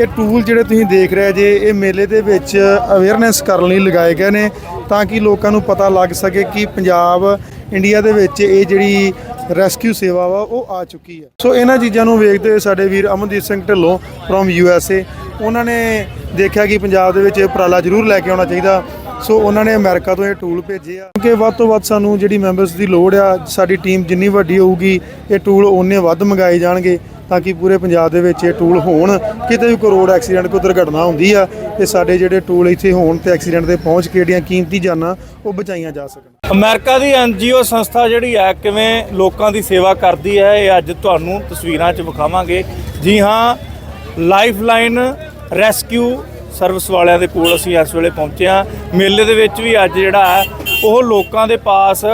ਇਹ ਟੂਲ ਜਿਹੜੇ ਤੁਸੀਂ ਦੇਖ ਰਹੇ ਜੇ, ਇਹ ਮੇਲੇ ਦੇ ਵਿੱਚ ਅਵੇਅਰਨੈਸ ਕਰਨ ਲਈ ਲਗਾਏ ਗਏ ਨੇ ਤਾਂ ਕਿ ਲੋਕਾਂ ਨੂੰ ਪਤਾ ਲੱਗ ਸਕੇ ਕਿ ਪੰਜਾਬ ਇੰਡੀਆ ਦੇ ਵਿੱਚ ਇਹ ਜਿਹੜੀ ਰੈਸਕਿਊ ਸੇਵਾ ਵਾ, ਉਹ ਆ ਚੁੱਕੀ ਹੈ। ਸੋ ਇਹਨਾਂ ਚੀਜ਼ਾਂ ਨੂੰ ਵੇਖਦੇ ਹੋਏ ਸਾਡੇ ਵੀਰ Amandeep Singh Dhillon from U S A ਉਹਨਾਂ ਨੇ ਦੇਖਿਆ ਕਿ ਪੰਜਾਬ ਦੇ ਵਿੱਚ ਇਹ ਉਪਰਾਲਾ ਜ਼ਰੂਰ ਲੈ ਕੇ ਆਉਣਾ ਚਾਹੀਦਾ। ਸੋ ਉਹਨਾਂ ਨੇ ਅਮਰੀਕਾ ਤੋਂ ਇਹ ਟੂਲ ਭੇਜੇ ਆ। ਕਿ ਵੱਧ ਤੋਂ ਵੱਧ ਸਾਨੂੰ ਜਿਹੜੀ ਮੈਂਬਰਸ ਦੀ ਲੋੜ ਆ, ਸਾਡੀ ਟੀਮ ਜਿੰਨੀ ਵੱਡੀ ਹੋਊਗੀ, ਇਹ ਟੂਲ ਓਨੇ ਵੱਧ ਮੰਗਾਏ ਜਾਣਗੇ। ਤਾਂ ਕਿ ਪੂਰੇ ਪੰਜਾਬ ਦੇ ਵਿੱਚ ਇਹ ਟੂਲ ਹੋਣ। ਕਿਤੇ ਵੀ ਕੋਈ ਰੋਡ ਐਕਸੀਡੈਂਟ ਕੋਈ ਦੁਰਘਟਨਾ ਹੁੰਦੀ ਆ, ਤੇ ਸਾਡੇ ਜਿਹੜੇ ਟੂਲ ਇੱਥੇ ਹੋਣ ਤੇ ਐਕਸੀਡੈਂਟ ਤੇ ਪਹੁੰਚ ਕੇ ਜਿਹੜੀਆਂ ਕੀਮਤੀ ਜਾਨਾਂ, ਉਹ ਬਚਾਈਆਂ ਜਾ ਸਕਣ। ਅਮਰੀਕਾ ਦੀ ਐਨਜੀਓ ਸੰਸਥਾ ਜਿਹੜੀ ਹੈ ਕਿਵੇਂ ਲੋਕਾਂ ਦੀ ਸੇਵਾ ਕਰਦੀ ਹੈ ਇਹ ਅੱਜ ਤੁਹਾਨੂੰ ਤਸਵੀਰਾਂ 'ਚ ਵਿਖਾਵਾਂਗੇ। ਜੀ ਹਾਂ ਲਾਈਫਲਾਈਨ ਰੈਸਕਿਊ ਸਰਵਿਸ ਵਾਲਿਆਂ ਦੇ ਕੋਲ ਅਸੀਂ ਇਸ ਵੇਲੇ ਪਹੁੰਚੇ ਹਾਂ। ਮੇਲੇ ਦੇ ਵਿੱਚ ਵੀ ਅੱਜ ਜਿਹੜਾ ਹੈ ਉਹ ਲੋਕਾਂ ਦੇ ਪਾਸ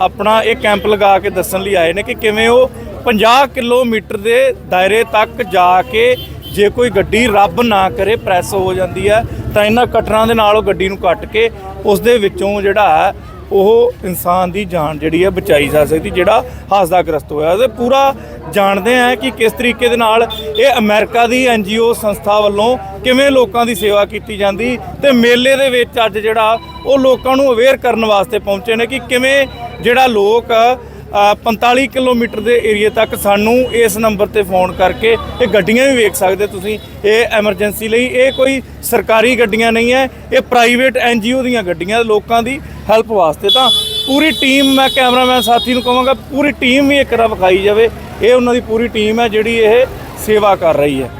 ਆਪਣਾ ਇਹ ਕੈਂਪ ਲਗਾ ਕੇ ਦੱਸਣ ਲਈ ਆਏ ਨੇ ਕਿ ਕਿਵੇਂ ਉਹ 50 ਕਿਲੋਮੀਟਰ ਦੇ ਦਾਇਰੇ ਤੱਕ ਜਾ ਕੇ ਜੇ ਕੋਈ ਗੱਡੀ ਰੱਬ ਨਾ ਕਰੇ, ਪ੍ਰੈਸ ਹੋ ਜਾਂਦੀ ਹੈ, ਤਾਂ ਇਹਨਾਂ ਕਟਰਾਂ ਦੇ ਨਾਲ ਉਹ ਗੱਡੀ ਨੂੰ ਕੱਟ ਕੇ ਉਸ ਦੇ ਵਿੱਚੋਂ ਜਿਹੜਾ ਹੈ, ਉਹ ਇਨਸਾਨ ਦੀ ਜਾਨ ਜਿਹੜੀ ਹੈ ਬਚਾਈ ਜਾ ਸਕਦੀ, ਜਿਹੜਾ ਹਾਸਦਾ ਗ੍ਰਸਤ ਹੋਇਆ। ਤੇ ਪੂਰਾ ਜਾਣਦੇ ਆ ਕਿ ਕਿਸ ਤਰੀਕੇ ਦੇ ਨਾਲ ਇਹ ਅਮਰੀਕਾ ਦੀ ਐਨਜੀਓ ਸੰਸਥਾ ਵੱਲੋਂ ਕਿਵੇਂ ਲੋਕਾਂ ਦੀ ਸੇਵਾ ਕੀਤੀ ਜਾਂਦੀ ਤੇ ਮੇਲੇ ਦੇ ਵਿੱਚ ਅੱਜ ਜਿਹੜਾ ਉਹ ਲੋਕਾਂ ਨੂੰ ਅਵੇਅਰ ਕਰਨ ਵਾਸਤੇ ਪਹੁੰਚੇ ਨੇ ਕਿ ਕਿਵੇਂ ਜਿਹੜਾ ਲੋਕ ਅ, 45 ਕਿਲੋਮੀਟਰ ਦੇ ਏਰੀਏ ਤੱਕ ਸਾਨੂੰ ਇਸ ਨੰਬਰ ਤੇ ਫੋਨ ਕਰਕੇ ਇਹ ਗੱਡੀਆਂ ਵੀ ਵੇਖ ਸਕਦੇ ਤੁਸੀਂ ਇਹ ਐਮਰਜੈਂਸੀ ਲਈ ਇਹ ਕੋਈ ਸਰਕਾਰੀ ਗੱਡੀਆਂ ਨਹੀਂ ਹੈ ਇਹ ਪ੍ਰਾਈਵੇਟ ਐਨਜੀਓ ਦੀਆਂ ਗੱਡੀਆਂ ਲੋਕਾਂ ਦੀ ਹੈਲਪ ਵਾਸਤੇ। ਤਾਂ ਪੂਰੀ ਟੀਮ ਮੈਂ ਕੈਮਰਾਮੈਨ ਸਾਥੀ ਨੂੰ ਕਹਾਂਗਾ ਪੂਰੀ ਟੀਮ ਵੀ ਇੱਕ ਰਾ ਵਿਖਾਈ ਜਾਵੇ ਇਹ ਉਹਨਾਂ ਦੀ ਪੂਰੀ ਟੀਮ ਹੈ ਜਿਹੜੀ ਇਹ ਸੇਵਾ ਕਰ ਰਹੀ ਹੈ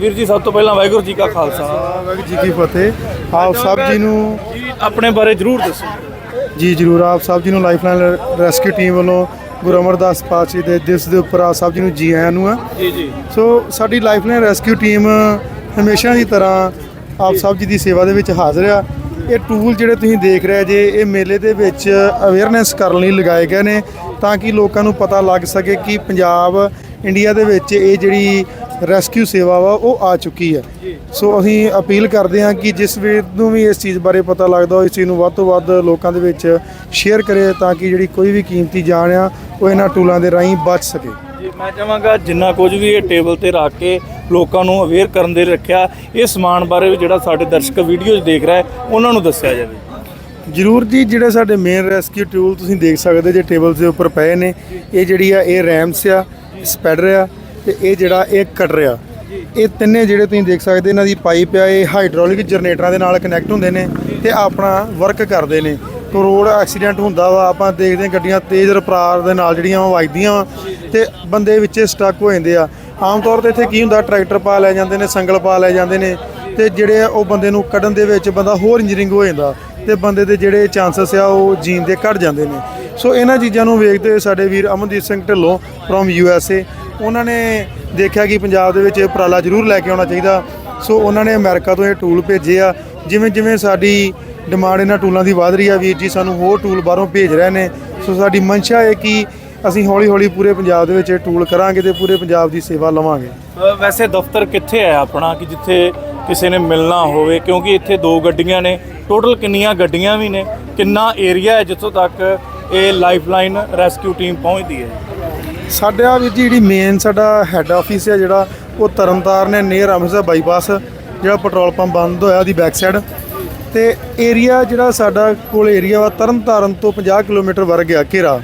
ਵੀਰ ਜੀ ਸਭ ਤੋਂ ਪਹਿਲਾਂ ਵਾਹਿਗੁਰੂ ਜੀ ਕਾ ਖਾਲਸਾ। ਵਾਹਿਗੁਰੂ ਜੀ ਕੀ ਫਤਿਹ। ਆਪ ਸਭ ਜੀ ਨੂੰ ਆਪਣੇ ਬਾਰੇ ਜਰੂਰ ਦੱਸੋ। ਜੀ ਜਰੂਰ। ਆਪ ਸਭ ਜੀ ਨੂੰ ਲਾਈਫਲਾਈਨ ਰੈਸਕਿਊ ਟੀਮ ਵੱਲੋਂ ਗੁਰੂ ਅਮਰਦਾਸ ਪਾਤਸ਼ਾਹ ਦੇ ਦਿਵਸ ਦੇ ਉੱਪਰ ਆਪ ਸਭ ਜੀ ਨੂੰ ਜੀ ਆਇਆਂ ਨੂੰ ਆ। ਜੀ ਜੀ। ਸੋ ਸਾਡੀ ਲਾਈਫਲਾਈਨ ਰੈਸਕਿਊ ਟੀਮ ਹਮੇਸ਼ਾ ਦੀ ਤਰ੍ਹਾਂ ਆਪ ਸਭ ਜੀ ਦੀ ਸੇਵਾ ਦੇ ਵਿੱਚ ਹਾਜ਼ਰ ਆ। ਇਹ ਟੂਲ ਜਿਹੜੇ ਤੁਸੀਂ ਦੇਖ ਰਹੇ ਜੇ ਇਹ ਮੇਲੇ ਦੇ ਵਿੱਚ ਅਵੇਅਰਨੈਸ ਕਰਨ ਲਈ ਲਗਾਏ ਗਏ ਨੇ ਤਾਂ ਕਿ ਲੋਕਾਂ ਨੂੰ ਪਤਾ ਲੱਗ ਸਕੇ ਕਿ ਪੰਜਾਬ ਇੰਡੀਆ ਦੇ ਵਿੱਚ ਇਹ ਜਿਹੜੀ ਰੈਸਕਿਊ ਸੇਵਾ ਵਾ ਉਹ ਆ ਚੁੱਕੀ ਹੈ। ਸੋ ਅਸੀਂ ਅਪੀਲ ਕਰਦੇ ਹਾਂ ਕਿ ਜਿਸ ਵੀ ਨੂੰ ਵੀ ਇਸ ਚੀਜ਼ ਬਾਰੇ ਪਤਾ ਲੱਗਦਾ ਹੋ ਇਸ ਚੀਜ਼ ਨੂੰ ਵੱਧ ਤੋਂ ਵੱਧ ਲੋਕਾਂ ਦੇ ਵਿੱਚ ਸ਼ੇਅਰ ਕਰੇ ਤਾਂ ਕਿ ਜਿਹੜੀ ਕੋਈ ਵੀ ਕੀਮਤੀ ਜਾਨ ਆ ਉਹ ਇਹਨਾਂ ਟੂਲਾਂ ਦੇ ਰਾਹੀਂ ਬਚ ਸਕੇ। ਜੀ ਮੈਂ ਚਾਹਾਂਗਾ ਜਿੰਨਾ ਕੁਝ ਵੀ ਇਹ ਟੇਬਲ ਤੇ ਰੱਖ ਕੇ ਲੋਕਾਂ ਨੂੰ ਅਵੇਅਰ ਕਰਨ ਦੇ ਰੱਖਿਆ ਇਹ ਸਮਾਨ ਬਾਰੇ ਵੀ ਜਿਹੜਾ ਸਾਡੇ ਦਰਸ਼ਕ ਵੀਡੀਓਜ਼ ਦੇਖ ਰਿਹਾ ਉਹਨਾਂ ਨੂੰ ਦੱਸਿਆ ਜਾਵੇ। ਜਰੂਰ ਜੀ ਜਿਹੜੇ ਸਾਡੇ ਮੇਨ ਰੈਸਕਿਊ ਟੂਲ ਤੁਸੀਂ ਦੇਖ ਸਕਦੇ ਜੇ ਟੇਬਲ ਦੇ ਉੱਪਰ ਪਏ ਨੇ ਇਹ ਜਿਹੜੀ ਆ ਇਹ ਰੈਮਸ ਆ ਸਪੈਡਰ ਆ ਤੇ ਇਹ ਜਿਹੜਾ ਇਹ ਕੱਟ ਰਿਹਾ। ਇਹ ਤਿੰਨੇ ਜਿਹੜੇ ਤੁਸੀਂ ਦੇਖ ਸਕਦੇ, ਇਹਨਾਂ ਦੀ ਪਾਈਪ ਆ, ਇਹ ਹਾਈਡ੍ਰੋਲਿਕ ਜਨਰੇਟਰਾਂ ਦੇ ਨਾਲ ਕਨੈਕਟ ਹੁੰਦੇ ਨੇ ਤੇ ਆਪਣਾ ਵਰਕ ਕਰਦੇ ਨੇ। ਕੋਈ ਰੋਡ ਐਕਸੀਡੈਂਟ ਹੁੰਦਾ ਵਾ, ਆਪਾਂ ਦੇਖਦੇ ਹਾਂ ਗੱਡੀਆਂ ਤੇਜ਼ ਰਫ਼ਤਾਰ ਦੇ ਨਾਲ ਜਿਹੜੀਆਂ ਉਹ ਵੱਜਦੀਆਂ ਵਾ ਤੇ ਬੰਦੇ ਵਿੱਚ ਸਟਕ ਹੋ ਜਾਂਦੇ ਆ। ਆਮ ਤੌਰ ਤੇ ਇੱਥੇ ਕੀ ਹੁੰਦਾ ਟਰੈਕਟਰ ਪਾ ਲੈ ਜਾਂਦੇ ਨੇ ਸੰਗਲ ਪਾ ਲੈ ਜਾਂਦੇ ਨੇ ਤੇ ਜਿਹੜੇ ਉਹ ਬੰਦੇ ਨੂੰ ਕੱਢਣ ਦੇ ਵਿੱਚ ਬੰਦਾ ਹੋਰ ਇੰਜਰੀਿੰਗ ਹੋ ਜਾਂਦਾ ਤੇ ਬੰਦੇ ਦੇ ਜਿਹੜੇ ਚਾਂਸਸ ਆ ਉਹ ਜੀਣ ਦੇ ਘਟ ਜਾਂਦੇ ਨੇ। ਸੋ ਇਹਨਾਂ ਚੀਜ਼ਾਂ ਨੂੰ ਵੇਖਦੇ ਹੋਏ ਸਾਡੇ ਵੀਰ Amandeep Singh Dhillon from U S A ਉਹਨਾਂ ਨੇ ਦੇਖਿਆ ਕਿ ਪੰਜਾਬ ਦੇ ਵਿੱਚ ਇਹ ਉਪਰਾਲਾ ਜ਼ਰੂਰ ਲੈ ਕੇ ਆਉਣਾ ਚਾਹੀਦਾ। ਸੋ ਉਹਨਾਂ ਨੇ ਅਮਰੀਕਾ ਤੋਂ ਇਹ ਟੂਲ ਭੇਜੇ ਆ। ਜਿਵੇਂ ਜਿਵੇਂ ਸਾਡੀ ਡਿਮਾਂਡ ਇਹਨਾਂ ਟੂਲਾਂ ਦੀ ਵਧ ਰਹੀ ਆ ਵੀਰ ਜੀ, ਸਾਨੂੰ ਹੋਰ ਟੂਲ ਬਾਹਰੋਂ ਭੇਜ ਰਹੇ ਨੇ। ਸੋ ਸਾਡੀ ਮਨਸ਼ਾ ਹੈ ਕਿ ਅਸੀਂ ਹੌਲੀ ਹੌਲੀ ਪੂਰੇ ਪੰਜਾਬ ਦੇ ਵਿੱਚ ਇਹ ਟੂਲ ਕਰਾਂਗੇ ਤੇ ਪੂਰੇ ਪੰਜਾਬ ਦੀ ਸੇਵਾ ਲਵਾਂਗੇ। ਵੈਸੇ ਦਫ਼ਤਰ ਕਿੱਥੇ ਹੈ ਆਪਣਾ ਕਿ ਜਿੱਥੇ ਕਿਸੇ ਨੇ ਮਿਲਣਾ ਹੋਵੇ? ਕਿਉਂਕਿ ਇੱਥੇ ਦੋ ਗੱਡੀਆਂ ਨੇ, ਟੋਟਲ ਕਿੰਨੀਆਂ ਗੱਡੀਆਂ ਵੀ ਨੇ, ਕਿੰਨਾ ਏਰੀਆ ਹੈ ਜਿੱਥੋਂ ਤੱਕ ਇਹ ਲਾਈਫਲਾਈਨ ਰੈਸਕਿਊ ਟੀਮ ਪਹੁੰਚਦੀ ਹੈ? ਸਾਡਾ ਵੀਰ ਜੀ ਜਿਹੜੀ ਮੇਨ ਸਾਡਾ ਹੈੱਡ ਆਫਿਸ ਹੈ ਜਿਹੜਾ, ਉਹ ਤਰਨਤਾਰਨ ਹੈ ਨੀਅਰ ਅੰਮ੍ਰਿਤਸਰ ਬਾਈਪਾਸ ਜਿਹੜਾ ਪੈਟਰੋਲ ਪੰਪ ਬੰਦ ਹੋਇਆ ਉਹਦੀ ਬੈਕ ਸਾਈਡ ਤੇ ਏਰੀਆ ਜਿਹੜਾ ਸਾਡਾ ਕੋਲ ਏਰੀਆ ਵਾ ਤਰਨਤਾਰਨ ਤੋਂ 50 ਕਿਲੋਮੀਟਰ ਵਰਗ ਆ ਘੇਰਾ।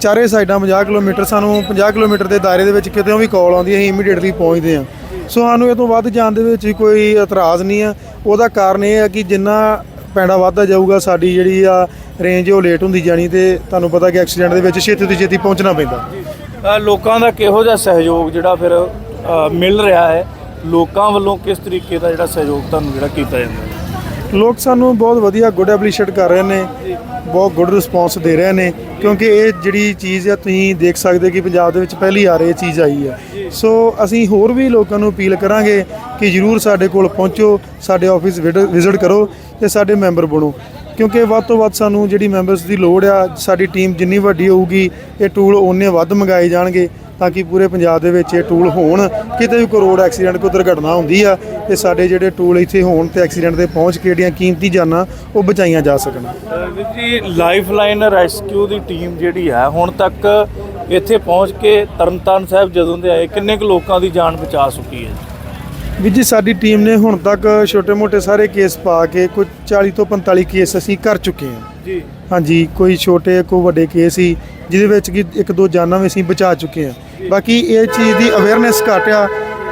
ਚਾਰੇ ਸਾਈਡਾਂ 50 ਕਿਲੋਮੀਟਰ, ਸਾਨੂੰ 50 ਕਿਲੋਮੀਟਰ ਦੇ ਦਾਇਰੇ ਦੇ ਵਿੱਚ ਕਿਤੇ ਵੀ ਕਾਲ ਆਉਂਦੀ ਹੈ ਅਸੀਂ ਇਮੀਡੀਏਟਲੀ ਪਹੁੰਚਦੇ ਹਾਂ ਸੋ ਸਾਨੂੰ ਇਹ ਤੋਂ ਵੱਧ ਜਾਣ ਦੇ ਵਿੱਚ ਕੋਈ ਇਤਰਾਜ਼ ਨਹੀਂ ਆ। ਉਹਦਾ ਕਾਰਨ ਇਹ ਆ ਕਿ ਜਿੰਨਾ ਪੈਂਡਾ ਵੱਧਦਾ ਜਾਊਗਾ, ਸਾਡੀ ਜਿਹੜੀ ਆ ਰੇਂਜ ਉਹ ਲੇਟ ਹੁੰਦੀ ਜਾਣੀ ਤੇ ਤੁਹਾਨੂੰ ਪਤਾ ਕਿ ਐਕਸੀਡੈਂਟ ਦੇ ਵਿੱਚ ਛੇਤੀ ਤੋਂ ਛੇਤੀ ਪਹੁੰਚਣਾ ਪੈਂਦਾ। ਲੋਕਾਂ ਦਾ ਕਿਹੋ ਜਿਹਾ ਸਹਿਯੋਗ ਜਿਹੜਾ ਫਿਰ ਮਿਲ ਰਿਹਾ ਹੈ? ਲੋਕਾਂ ਵੱਲੋਂ ਕਿਸ ਤਰੀਕੇ ਦਾ ਜਿਹੜਾ ਸਹਿਯੋਗ ਤੁਹਾਨੂੰ ਜਿਹੜਾ ਕੀਤਾ ਜਾਂਦਾ ਹੈ? ਲੋਕ ਸਾਨੂੰ ਬਹੁਤ ਵਧੀਆ ਗੁੱਡ ਐਪਰੀਸ਼ੀਏਟ ਕਰ ਰਹੇ ਨੇ ਬਹੁਤ ਗੁੱਡ ਰਿਸਪੌਂਸ ਦੇ ਰਹੇ ਨੇ ਕਿਉਂਕਿ ਇਹ ਜਿਹੜੀ ਚੀਜ਼ ਆ ਤੁਸੀਂ ਦੇਖ ਸਕਦੇ ਕਿ ਪੰਜਾਬ ਦੇ ਵਿੱਚ ਪਹਿਲੀ ਵਾਰ ਇਹ ਚੀਜ਼ ਆਈ ਹੈ ਸੋ ਅਸੀਂ ਹੋਰ ਵੀ ਲੋਕਾਂ ਨੂੰ ਅਪੀਲ ਕਰਾਂਗੇ ਕਿ ਜਰੂਰ ਸਾਡੇ ਕੋਲ ਪਹੁੰਚੋ ਸਾਡੇ ਆਫਿਸ ਵਿਜ਼ਿਟ ਕਰੋ ਤੇ ਸਾਡੇ ਮੈਂਬਰ ਬਣੋ। ਕਿਉਂਕਿ ਵੱਧ ਤੋਂ ਵੱਧ ਸਾਨੂੰ ਜਿਹੜੀ ਮੈਂਬਰਸ ਦੀ ਲੋੜ ਆ, ਸਾਡੀ ਟੀਮ ਜਿੰਨੀ ਵੱਡੀ ਹੋਊਗੀ, ਇਹ ਟੂਲ ਓਨੇ ਵੱਧ ਮੰਗਾਏ ਜਾਣਗੇ ਤਾਂ ਕਿ ਪੂਰੇ ਪੰਜਾਬ ਦੇ ਵਿੱਚ ਇਹ ਟੂਲ ਹੋਣ। ਕਿਤੇ ਵੀ ਕੋਈ ਰੋਡ ਐਕਸੀਡੈਂਟ ਕੋਈ ਦੁਰਘਟਨਾ ਹੁੰਦੀ ਆ ਤੇ ਸਾਡੇ ਜਿਹੜੇ ਟੂਲ ਇੱਥੇ ਹੋਣ ਤੇ ਐਕਸੀਡੈਂਟ ਤੇ ਪਹੁੰਚ ਕੇ ਜਿਹੜੀਆਂ ਕੀਮਤੀ ਜਾਨਾਂ, ਉਹ ਬਚਾਈਆਂ ਜਾ ਸਕਣ। ਵੀਰ ਜੀ ਲਾਈਫਲਾਈਨ ਰੈਸਕਿਊ ਦੀ ਟੀਮ ਜਿਹੜੀ ਹੈ ਹੁਣ ਤੱਕ ਇੱਥੇ ਪਹੁੰਚ ਕੇ ਤਰਨਤਾਰਨ ਸਾਹਿਬ ਜਦੋਂ ਦੇ ਆਏ, ਕਿੰਨੇ ਕੁ ਲੋਕਾਂ ਦੀ ਜਾਨ ਬਚਾ ਚੁੱਕੀ ਹੈ? ਵੀ ਜੀ ਸਾਡੀ ਟੀਮ ਨੇ ਹੁਣ ਤੱਕ ਛੋਟੇ-ਮੋਟੇ ਸਾਰੇ ਕੇਸ ਪਾ ਕੇ ਕੋਈ 40 ਤੋਂ 45 ਕੇਸ ਅਸੀਂ ਕਰ ਚੁੱਕੇ ਹਾਂ। ਜੀ। ਹਾਂਜੀ ਕੋਈ ਛੋਟੇ ਕੋਈ ਵੱਡੇ ਕੇਸ ਸੀ ਜਿਹਦੇ ਵਿੱਚ ਕਿ ਇੱਕ ਦੋ ਜਾਨਾਂ ਵੀ ਅਸੀਂ ਬਚਾ ਚੁੱਕੇ ਹਾਂ। ਬਾਕੀ ਇਹ ਚੀਜ਼ ਦੀ ਅਵੇਅਰਨੈਸ ਘੱਟ ਆ।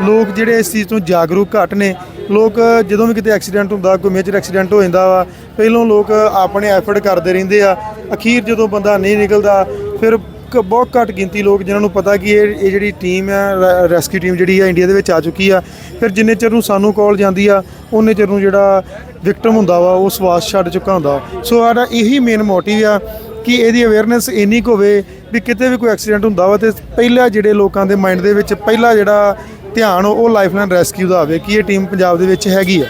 ਲੋਕ ਜਿਹੜੇ ਇਸ ਚੀਜ਼ ਤੋਂ ਜਾਗਰੂਕ ਘੱਟ ਨੇ। ਲੋਕ ਜਦੋਂ ਵੀ ਕਿਤੇ ਐਕਸੀਡੈਂਟ ਹੁੰਦਾ ਕੋਈ ਮੇਜਰ ਐਕਸੀਡੈਂਟ ਹੋ ਜਾਂਦਾ ਵਾ ਪਹਿਲੋਂ ਲੋਕ ਆਪਣੇ ਐਫਰਟ ਕਰਦੇ ਰਹਿੰਦੇ ਆ। ਅਖੀਰ ਜਦੋਂ ਬੰਦਾ ਨਹੀਂ ਨਿਕਲਦਾ ਫਿਰ ਇੱਕ ਬਹੁਤ ਘੱਟ ਗਿਣਤੀ ਲੋਕ ਜਿਨ੍ਹਾਂ ਨੂੰ ਪਤਾ ਕਿ ਇਹ ਇਹ ਜਿਹੜੀ ਟੀਮ ਹੈ ਰੈਸਕਿਊ ਟੀਮ ਜਿਹੜੀ ਆ ਇੰਡੀਆ ਦੇ ਵਿੱਚ ਆ ਚੁੱਕੀ ਆ। ਫਿਰ ਜਿੰਨੇ ਚਿਰ ਨੂੰ ਸਾਨੂੰ ਕਾਲ ਜਾਂਦੀ ਆ, ਉਹਨੇ ਚਿਰ ਨੂੰ ਜਿਹੜਾ ਵਿਕਟਮ ਹੁੰਦਾ ਵਾ, ਉਹ ਸਵਾਸ ਛੱਡ ਚੁੱਕਾ ਹੁੰਦਾ। ਸੋ ਸਾਡਾ ਇਹੀ ਮੇਨ ਮੋਟਿਵ ਆ ਕਿ ਇਹਦੀ ਅਵੇਅਰਨੈਸ ਇੰਨੀ ਕੁ ਹੋਵੇ ਵੀ ਕਿਤੇ ਵੀ ਕੋਈ ਐਕਸੀਡੈਂਟ ਹੁੰਦਾ ਵਾ ਤੇ ਪਹਿਲਾ ਜਿਹੜੇ ਲੋਕਾਂ ਦੇ ਮਾਈਂਡ ਦੇ ਵਿੱਚ ਪਹਿਲਾ ਜਿਹੜਾ ਧਿਆਨ ਉਹ ਲਾਈਫਲਾਈਨ ਰੈਸਕਿਊ ਦਾ ਆਵੇ ਕਿ ਇਹ ਟੀਮ ਪੰਜਾਬ ਦੇ ਵਿੱਚ ਹੈਗੀ ਆ।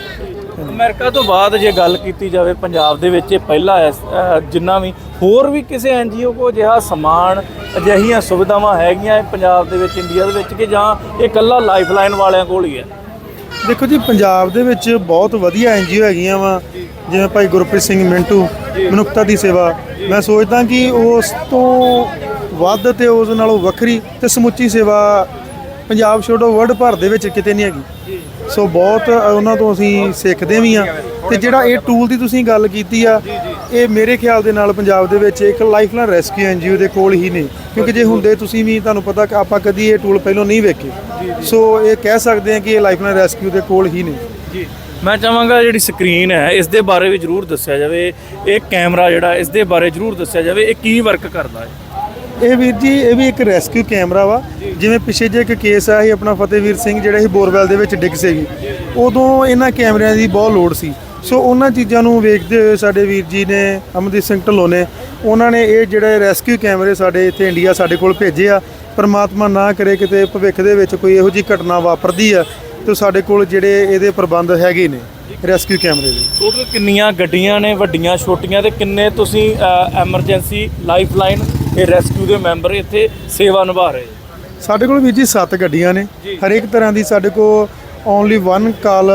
ਅਮਰੀਕਾ ਤੋਂ ਬਾਅਦ ਜੇ ਗੱਲ ਕੀਤੀ ਜਾਵੇ ਪੰਜਾਬ ਦੇ ਵਿੱਚ ਇਹ ਪਹਿਲਾ ਹੈ ਅਹ, ਜਿੰਨਾ ਵੀ ਹੋਰ ਵੀ ਕਿਸੇ ਐਨਜੀਓ ਕੋ ਅਜਿਹਾ ਸਮਾਨ, ਅਜਿਹੀਆਂ ਸੁਵਿਧਾਵਾਂ ਹੈਗੀਆਂ ਇਹ ਪੰਜਾਬ ਦੇ ਵਿੱਚ, ਇੰਡੀਆ ਦੇ ਵਿੱਚ ਕਿ ਜਾਂ ਇਹ ਇਕੱਲਾ ਲਾਈਫਲਾਈਨ ਵਾਲਿਆਂ ਕੋਲ ਹੀ ਹੈ? ਦੇਖੋ ਜੀ, ਪੰਜਾਬ ਦੇ ਵਿੱਚ ਬਹੁਤ ਵਧੀਆ ਐਨਜੀਓ ਹੈਗੀਆਂ ਵਾ, ਜਿਵੇਂ ਭਾਈ ਗੁਰਪ੍ਰੀਤ ਸਿੰਘ ਮਿੰਟੂ, ਮਨੁੱਖਤਾ ਦੀ ਸੇਵਾ। ਮੈਂ ਸੋਚਦਾ ਕਿ ਉਸ ਤੋਂ ਵੱਧ ਤੇ ਉਸ ਨਾਲੋਂ ਵੱਖਰੀ ਤੇ ਸਮੁੱਚੀ ਸੇਵਾ ਪੰਜਾਬ ਛੋੜੋ ਵਰਲਡ ਭਰ ਦੇ ਵਿੱਚ ਕਿਤੇ ਨਹੀਂ ਹੈਗੀ। ਸੋ ਬਹੁਤ ਉਹਨਾਂ ਤੋਂ ਅਸੀਂ ਸਿੱਖਦੇ ਵੀ ਆ ਤੇ ਜਿਹੜਾ ਇਹ ਟੂਲ ਦੀ ਤੁਸੀਂ ਗੱਲ ਕੀਤੀ ਆ ਇਹ ਮੇਰੇ ਖਿਆਲ ਦੇ ਨਾਲ ਪੰਜਾਬ ਦੇ ਵਿੱਚ ਇੱਕ ਲਾਈਫਲਾਈਨ ਰੈਸਕਿਊ ਐਨਜੀਓ ਦੇ ਕੋਲ ਹੀ ਨੇ ਕਿਉਂਕਿ ਜੇ ਹੁੰਦੇ ਤੁਸੀਂ ਵੀ ਤੁਹਾਨੂੰ ਪਤਾ ਕਿ ਆਪਾਂ ਕਦੀ ਇਹ ਟੂਲ ਪਹਿਲਾਂ ਨਹੀਂ ਵੇਖੇ। ਸੋ ਇਹ ਕਹਿ ਸਕਦੇ ਹਾਂ ਕਿ ਇਹ ਲਾਈਫਲਾਈਨ ਰੈਸਕਿਊ ਦੇ ਕੋਲ ਹੀ ਨੇ। ਜੀ। ਮੈਂ ਚਾਹਾਂਗਾ ਜਿਹੜੀ ਸਕਰੀਨ ਹੈ ਇਸ ਦੇ ਬਾਰੇ ਵੀ ਜਰੂਰ ਦੱਸਿਆ ਜਾਵੇ। ਇਹ ਕੈਮਰਾ ਜਿਹੜਾ ਇਸ ਦੇ ਬਾਰੇ ਜਰੂਰ ਦੱਸਿਆ ਜਾਵੇ। ਇਹ ਕੀ ਵਰਕ ਕਰਦਾ ਹੈ? ਇਹ ਵੀਰ ਜੀ ਇਹ ਵੀ ਇੱਕ ਰੈਸਕਿਊ ਕੈਮਰਾ ਵਾ। ਜਿਵੇਂ ਪਿੱਛੇ ਜੇ ਇੱਕ ਕੇਸ ਆ ਸੀ ਆਪਣਾ ਫਤਿਹਵੀਰ ਸਿੰਘ ਜਿਹੜਾ ਸੀ ਬੋਰਵੈਲ ਦੇ ਵਿੱਚ ਡਿੱਗ ਸੀਗੀ। ਉਦੋਂ ਇਹਨਾਂ ਕੈਮਰਿਆਂ ਦੀ ਬਹੁਤ ਲੋੜ ਸੀ। ਸੋ ਉਹਨਾਂ ਚੀਜ਼ਾਂ ਨੂੰ ਵੇਖਦੇ ਹੋਏ ਸਾਡੇ ਵੀਰ ਜੀ ਨੇ, ਅਮਨਦੀਪ ਸਿੰਘ ਢੱਲੋਂ ਨੇ, ਉਹਨਾਂ ਨੇ ਇਹ ਜਿਹੜੇ ਰੈਸਕਿਊ ਕੈਮਰੇ ਸਾਡੇ ਇੱਥੇ ਇੰਡੀਆ ਸਾਡੇ ਕੋਲ ਭੇਜੇ ਆ। ਪਰਮਾਤਮਾ ਨਾ ਕਰੇ ਕਿਤੇ ਭਵਿੱਖ ਦੇ ਵਿੱਚ ਕੋਈ ਇਹੋ ਜਿਹੀ ਘਟਨਾ ਵਾਪਰਦੀ ਆ ਤੇ ਸਾਡੇ ਕੋਲ ਜਿਹੜੇ ਇਹਦੇ ਪ੍ਰਬੰਧ ਹੈਗੇ ਨੇ ਰੈਸਕਿਊ ਕੈਮਰੇ ਦੇ। ਟੋਟਲ ਕਿੰਨੀਆਂ ਗੱਡੀਆਂ ਨੇ, ਵੱਡੀਆਂ, ਛੋਟੀਆਂ ਤੇ ਕਿੰਨੇ ਤੁਸੀਂ ਐਮਰਜੈਂਸੀ ਲਾਈਫਲਾਈਨ ਇਹ ਰੈਸਕਿਊ ਦੇ ਮੈਂਬਰ ਇੱਥੇ ਸੇਵਾ ਨਿਭਾ ਰਹੇ? ਸਾਡੇ ਕੋਲ ਵੀਰ ਜੀ 7 ਗੱਡੀਆਂ ਨੇ। ਹਰੇਕ ਤਰ੍ਹਾਂ ਦੀ ਸਾਡੇ ਕੋਲ ਓਨਲੀ ਵਨ ਕਾਲ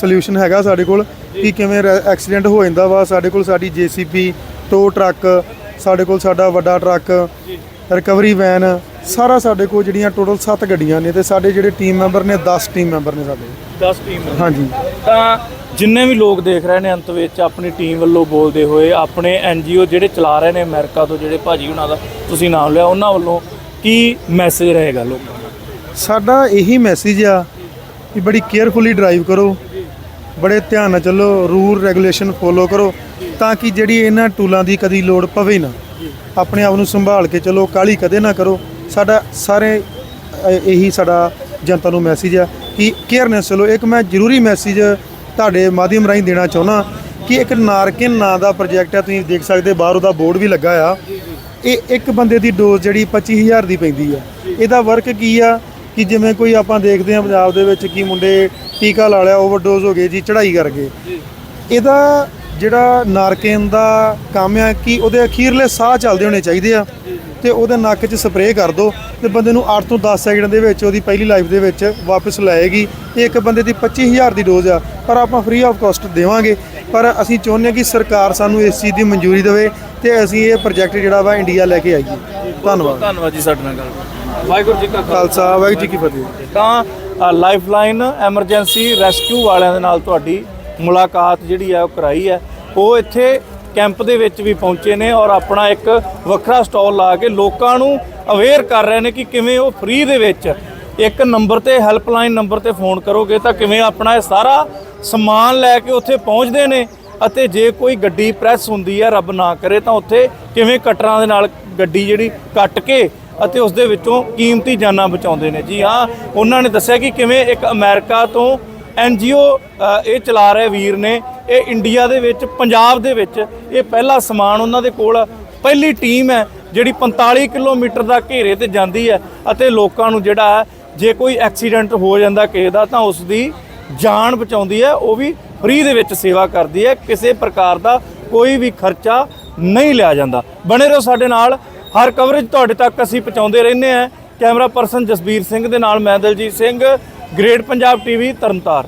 ਸੋਲੂਸ਼ਨ ਹੈਗਾ ਸਾਡੇ ਕੋਲ ਕਿ ਕਿਵੇਂ ਐਕਸੀਡੈਂਟ ਹੋ ਜਾਂਦਾ ਵਾ। ਸਾਡੇ ਕੋਲ ਸਾਡੀ ਜੀਸੀਪੀ ਟੋ ਟਰੱਕ ਸਾਡੇ ਕੋਲ ਸਾਡਾ ਵੱਡਾ ਟਰੱਕ ਰਿਕਵਰੀ ਵੈਨ ਸਾਰਾ ਸਾਡੇ ਕੋਲ ਜਿਹੜੀਆਂ ਟੋਟਲ 7 ਗੱਡੀਆਂ ਨੇ ਤੇ ਸਾਡੇ ਜਿਹੜੇ ਟੀਮ ਮੈਂਬਰ ਨੇ 10 ਟੀਮ ਮੈਂਬਰ ਨੇ ਸਾਡੇ। 10 ਟੀਮ ਹਾਂਜੀ। ਤਾਂ ਜਿੰਨੇ ਵੀ ਲੋਕ ਦੇਖ ਰਹੇ ਨੇ ਅੰਤ ਵਿੱਚ ਆਪਣੀ ਟੀਮ ਵੱਲੋਂ ਬੋਲਦੇ ਹੋਏ ਆਪਣੇ ਐਨਜੀਓ ਜਿਹੜੇ ਚਲਾ ਰਹੇ ਨੇ ਅਮਰੀਕਾ ਤੋਂ ਜਿਹੜੇ ਭਾਜੀ ਉਹਨਾਂ ਦਾ ਤੁਸੀਂ ਨਾਮ ਲਿਆ ਉਹਨਾਂ ਵੱਲੋਂ ਕੀ ਮੈਸੇਜ ਰਹੇਗਾ ਲੋਕਾਂ ਨੂੰ? ਸਾਡਾ ਇਹੀ ਮੈਸੇਜ ਆ ਕਿ ਬੜੀ ਕੇਅਰਫੁਲੀ ਡਰਾਈਵ ਕਰੋ ਬੜੇ ਧਿਆਨ ਨਾਲ ਚੱਲੋ ਰੂਲ ਰੈਗੂਲੇਸ਼ਨ ਫੋਲੋ ਕਰੋ ਤਾਂ ਕਿ ਜਿਹੜੀ ਇਹਨਾਂ ਟੂਲਾਂ ਦੀ ਕਦੀ ਲੋੜ ਪਵੇ ਨਾ ਆਪਣੇ ਆਪ ਨੂੰ ਸੰਭਾਲ ਕੇ ਚੱਲੋ ਕਾਲੀ ਕਦੇ ਨਾ ਕਰੋ। ਸਾਡਾ ਸਾਰੇ ਅ, ਇਹੀ ਸਾਡਾ ਜਨਤਾ ਨੂੰ ਮੈਸੇਜ ਆ ਕਿ ਕੇਅਰਨੈਸ ਚਲੋ। ਇੱਕ ਮੈਂ ਜ਼ਰੂਰੀ ਮੈਸੇਜ ਤੁਹਾਡੇ ਮਾਧਿਅਮ ਰਾਹੀਂ ਦੇਣਾ ਚਾਹੁੰਦਾ ਕਿ ਇੱਕ ਨਾਰਕਿਨ ਨਾਂ ਦਾ ਪ੍ਰੋਜੈਕਟ ਹੈ ਤੁਸੀਂ ਦੇਖ ਸਕਦੇ ਬਾਹਰ ਉਹਦਾ ਬੋਰਡ ਵੀ ਲੱਗਾ ਆ। ਇਹ ਇੱਕ ਬੰਦੇ ਦੀ ਡੋਜ਼ ਜਿਹੜੀ 25000 ਦੀ ਪੈਂਦੀ ਆ। ਇਹਦਾ ਵਰਕ ਕੀ ਆ? ਕਿ ਜਿਵੇਂ ਕੋਈ ਆਪਾਂ ਦੇਖਦੇ ਆ ਪੰਜਾਬ ਦੇ ਵਿੱਚ ਕੀ ਮੁੰਡੇ ਟੀਕਾ ਲਾ ਲਿਆ ਓਵਰਡੋਜ਼ ਹੋ ਗਏ ਜੀ, ਚੜ੍ਹਾਈ ਕਰ ਗਏ। ਇਹਦਾ ਜਿਹੜਾ ਨਾਰਕੇਨ ਦਾ ਕੰਮ ਆ, ਕਿ ਉਹਦੇ ਅਖੀਰਲੇ ਸਾਹ ਚੱਲਦੇ ਹੋਣੇ ਚਾਹੀਦੇ ਆ। ਤੇ ਉਹਦੇ ਨੱਕ 'ਚ ਸਪਰੇਅ ਕਰ ਦੋ ਤੇ ਬੰਦੇ ਨੂੰ 8 ਤੋਂ 10 ਸੈਕਿੰਡ ਦੇ ਵਿੱਚ ਉਹਦੀ ਪਹਿਲੀ ਲਾਈਫ ਦੇ ਵਿੱਚ ਵਾਪਸ ਲਾਏਗੀ ਇਹ ਇੱਕ ਬੰਦੇ ਦੀ 25000 ਦੀ ਡੋਜ਼ ਆ ਪਰ ਆਪਾਂ ਫ੍ਰੀ ਆਫ ਕਾਸਟ ਦੇਵਾਂਗੇ। ਪਰ ਅਸੀਂ ਚਾਹੁੰਦੇ ਹਾਂ ਕਿ ਸਰਕਾਰ ਸਾਨੂੰ ਇਸ ਚੀਜ਼ ਦੀ ਮਨਜ਼ੂਰੀ ਦੇਵੇ ਤੇ ਅਸੀਂ ਇਹ ਪ੍ਰੋਜੈਕਟ ਜਿਹੜਾ ਵਾ ਇੰਡੀਆ ਲੈ ਕੇ ਆਈਏ। ਧੰਨਵਾਦ। ਧੰਨਵਾਦ ਜੀ ਸਾਡੇ ਨਾਲ ਗੱਲ। ਵਾਹਿਗੁਰੂ ਜੀ ਕਾ ਖਾਲਸਾ। ਖਾਲਸਾ ਵਾਹਿਗੁਰੂ ਜੀ ਕੀ ਫਤਿਹ। ਤਾਂ ਲਾਈਫਲਾਈਨ ਐਮਰਜੈਂਸੀ ਰੈਸਕਿਊ ਵਾਲਿਆਂ ਦੇ ਨਾਲ ਤੁਹਾਡੀ ਮੁਲਾਕਾਤ ਜਿਹੜੀ ਹੈ ਉਹ ਕਰਾਈ ਹੈ ਉਹ ਇੱਥੇ ਕੈਂਪ ਦੇ ਵਿੱਚ ਵੀ ਪਹੁੰਚੇ ਨੇ ਔਰ ਆਪਣਾ ਇੱਕ ਵੱਖਰਾ ਸਟਾਲ ਲਾ ਕੇ ਲੋਕਾਂ ਨੂੰ ਅਵੇਅਰ ਕਰ ਰਹੇ ਨੇ ਕਿ ਕਿਵੇਂ ਉਹ ਫ੍ਰੀ ਦੇ ਵਿੱਚ ਇੱਕ ਨੰਬਰ ਤੇ ਹੈਲਪਲਾਈਨ ਨੰਬਰ ਤੇ ਫੋਨ ਕਰੋਗੇ ਤਾਂ ਕਿਵੇਂ ਆਪਣਾ ਇਹ ਸਾਰਾ ਸਮਾਨ ਲੈ ਕੇ ਉੱਥੇ ਪਹੁੰਚਦੇ ਨੇ ਅਤੇ ਜੇ ਕੋਈ ਗੱਡੀ ਪ੍ਰੈਸ ਹੁੰਦੀ ਹੈ ਰੱਬ ਨਾ ਕਰੇ ਤਾਂ ਉੱਥੇ ਕਿਵੇਂ ਕਟਰਾਂ ਦੇ ਨਾਲ ਗੱਡੀ ਜਿਹੜੀ ਕੱਟ ਕੇ ਅਤੇ ਉਸ ਦੇ ਵਿੱਚੋਂ ਕੀਮਤੀ ਜਾਨਾਂ ਬਚਾਉਂਦੇ ਨੇ। ਜੀ ਹਾਂ, ਉਹਨਾਂ ਨੇ ਦੱਸਿਆ ਕਿ ਕਿਵੇਂ ਇੱਕ ਅਮਰੀਕਾ ਤੋਂ ਐਨਜੀਓ ਇਹ ਚਲਾ ਰਹੇ ਵੀਰ ਨੇ ਇਹ ਇੰਡੀਆ ਦੇ ਵਿੱਚ, ਪੰਜਾਬ ਦੇ ਵਿੱਚ ਇਹ ਪਹਿਲਾ ਸਮਾਨ ਉਹਨਾਂ ਦੇ ਕੋਲ ਪਹਿਲੀ ਟੀਮ ਹੈ ਜਿਹੜੀ 45 ਕਿਲੋਮੀਟਰ ਦਾ ਘੇਰੇ ਤੇ ਜਾਂਦੀ ਹੈ ਅਤੇ ਲੋਕਾਂ ਨੂੰ ਜਿਹੜਾ ਹੈ, ਜੇ ਕੋਈ ਐਕਸੀਡੈਂਟ ਹੋ ਜਾਂਦਾ ਕਿਸੇ ਦਾ, ਤਾਂ ਉਸ ਦੀ ਜਾਨ ਬਚਾਉਂਦੀ ਹੈ, ਉਹ ਵੀ ਫ੍ਰੀ ਦੇ ਵਿੱਚ ਸੇਵਾ ਕਰਦੀ ਹੈ। ਕਿਸੇ ਪ੍ਰਕਾਰ ਦਾ ਕੋਈ ਵੀ ਖਰਚਾ ਨਹੀਂ ਲਿਆ ਜਾਂਦਾ। ਬਣੇ ਰਹੋ ਸਾਡੇ ਨਾਲ। ਹਰ ਕਵਰੇਜ ਤੁਹਾਡੇ ਤੱਕ ਅਸੀਂ ਪਹੁੰਚਾਉਂਦੇ ਰਹਿੰਦੇ ਹਾਂ। ਕੈਮਰਾ ਪਰਸਨ ਜਸਬੀਰ ਸਿੰਘ ਦੇ ਨਾਲ ਮੈਂ Daljit Singh. Great Punjab TV Tarn Taran.